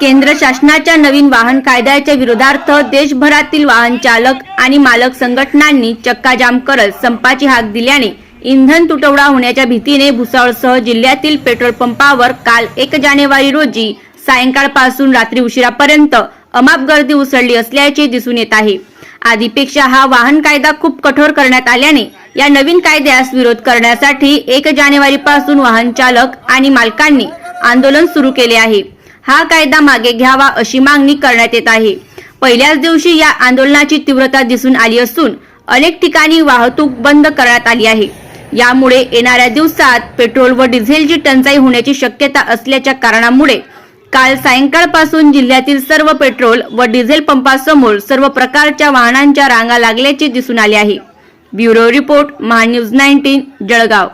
केंद्र शासनाच्या नवीन वाहन कायद्याच्या विरोधार्थ देशभरातील वाहन चालक आणि मालक संघटनांनी चक्काजाम करत संपाची हाक दिल्याने इंधन तुटवडा होण्याच्या भीतीने भुसावळसह जिल्ह्यातील पेट्रोल पंपावर काल एक जानेवारी रोजी सायंकाळपासून रात्री उशिरापर्यंत अमाप गर्दी उसळली असल्याचे दिसून येत आहे. आधीपेक्षा हा वाहन कायदा खूप कठोर करण्यात आल्याने या नवीन कायद्यास विरोध करण्यासाठी एक जानेवारी पासून वाहन चालक आणि मालकांनी आंदोलन सुरू केले आहे. हा कायदा मागे घ्यावा अशी मागणी करण्यात येत आहे. पहिल्याच दिवशी या आंदोलनाची तीव्रता दिसून आली असून अनेक ठिकाणी वाहतूक बंद करण्यात आली आहे. यामुळे येणाऱ्या दिवसात पेट्रोल व डिझेलची टंचाई होण्याची शक्यता असल्याच्या कारणामुळे काल सायंकाळपासून जिल्ह्यातील सर्व पेट्रोल व डिझेल पंपासमोर सर्व प्रकारच्या वाहनांच्या रांगा लागल्याचे दिसून आले आहे. Bureau report Mahanews nineteen Jalgaon.